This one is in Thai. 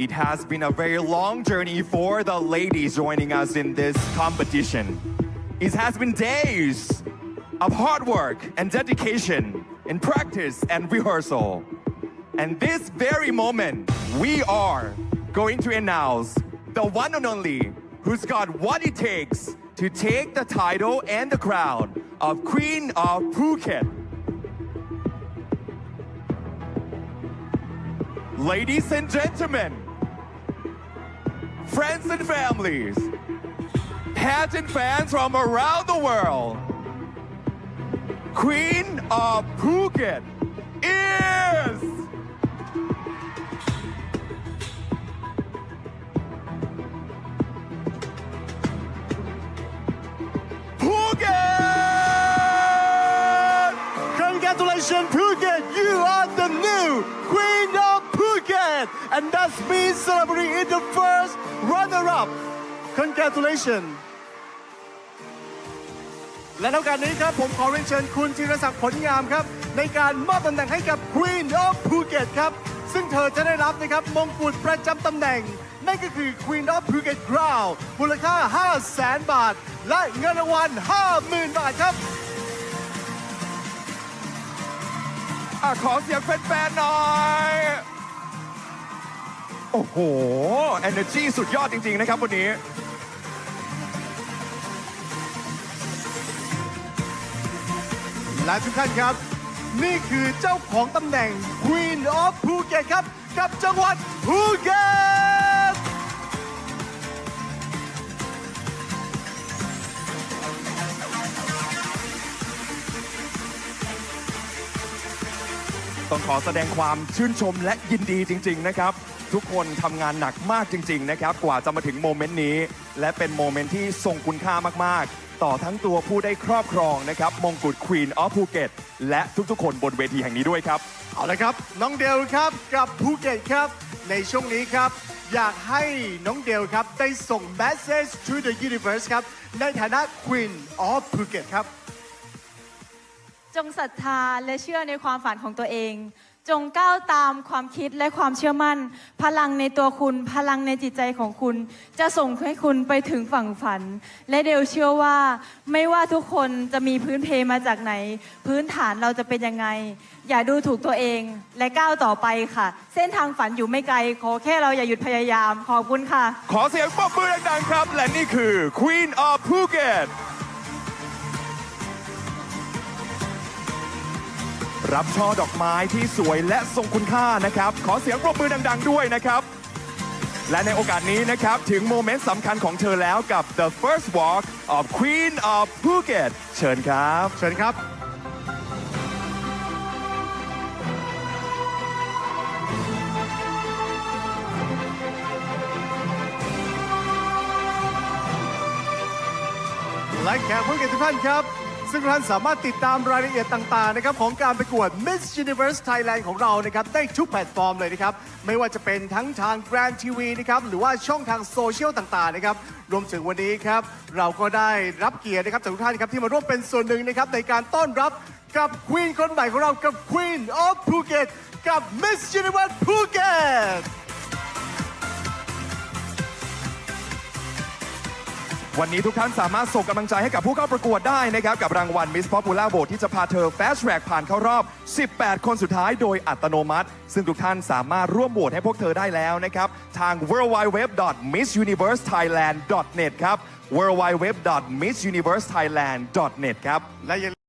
It has been a very long journey for the ladies joining us in this competition. It has been days of hard work and dedication in practice and rehearsal. And this very moment, we are going to announce the one and only who's got what it takes to take the title and the crown of Queen of Phuket. Ladies and gentlemen, friends and families, pageant fans from around the world, Queen of Phuket is. Phuket! Congratulations, Phuket! And that's me celebrating in the first runner-up. Congratulations! และเท่ากันนี้ครับผมขอเรียนเชิญคุณธีรศักดิ์ผลงามครับ ในการมอบตำแหน่งให้กับ Queen of Phuket ครับ ซึ่งเธอจะได้รับนะครับมงกุฎประจำตำแหน่ง นั่นก็คือ Queen of Phuket Crown มูลค่า 5 0 0แสนบาท และเงินรางวัล 50,000 บาทครับอะขอเสียงแฟนๆหน่อย โอ้โห energy สุดยอดจริง ๆ นะครับวันนี้ และทุกท่านครับ นี่คือเจ้าของตำแหน่ง Queen of Phuket ครับ กับจังหวัดภูเก็ตต้องขอแสดงความชื่นชมและยินดีจริง ๆ นะครับ ทุกคนทำงานหนักมากจริง ๆ นะครับ กว่าจะมาถึงโมเมนต์นี้ และเป็นโมเมนต์ที่ทรงคุณค่ามาก ๆ ต่อทั้งตัวผู้ได้ครอบครองนะครับมงกุฎ Queen of Phuket และทุกๆ คนบนเวทีแห่งนี้ด้วยครับ เอาละครับ น้องเดลครับกับภูเก็ตครับ ในช่วงนี้ครับ อยากให้น้องเดลครับ ได้ส่ง message to the universe ครับ ในฐานะ Queen of Phuket ครับ จงศรัทธาและเชื่อในความฝันของตัวเอง จงก้าวตามความคิดและความเชื่อมั่น พลังในตัวคุณ พลังในจิตใจของคุณ จะส่งให้คุณไปถึงฝั่งฝัน และเดลเชื่อว่า ไม่ว่าทุกคนจะมีพื้นเพมาจากไหน พื้นฐานเราจะเป็นยังไง อย่าดูถูกตัวเองและก้าวต่อไปค่ะ เส้นทางฝันอยู่ไม่ไกล ขอแค่เราอย่าหยุดพยายามขอบคุณค่ะ ขอเสียงปรบมือดังๆครับ และนี่คือ Queen of Phuket รับช่อดอกไม้ที่สวยและทรงคุณค่านะครับ ขอเสียงปรบมือดัง ๆ ด้วยนะครับ และในโอกาสนี้นะครับ ถึงโมเมนต์สำคัญของเธอแล้วกับ The First Walk of Queen of Phuket เชิญครับ เชิญครับ และแขกผู้เกียรติทุกท่านครับ ซึ่งท่านสามารถติดตามรายละเอียดต่าง ๆ นะครับ ของการประกวด Miss Universe Thailand ของเรานะครับ ได้ทุกแพลตฟอร์มเลยนะครับ ไม่ว่าจะเป็นทั้งทาง Grand TV นะครับ หรือว่าช่องทางโซเชียลต่าง ๆ นะครับ รวมถึงวันนี้ครับ เราก็ได้รับเกียรตินะครับจากทุกท่านครับที่มาร่วมเป็นส่วนหนึ่งนะครับในการต้อนรับกับ Queen คนใหม่ของเรากับ Queen of Phuket กับ Miss Universe Phuket วันนี้ทุกท่านสามารถส่งกำลังใจให้กับผู้เข้าประกวดได้นะครับ กับรางวัล Miss Popular Vote ที่จะพาเธอ Fast Track ผ่านเข้ารอบ 18 คนสุดท้ายโดยอัตโนมัติ ซึ่งทุกท่านสามารถร่วมโหวตให้พวกเธอได้แล้วนะครับ ทาง w w w m i s s u n i v e r s e t h a i l a n d n e t ครับ w w w m i s s u n i v e r s e t h a i l a n d n e t ครับและ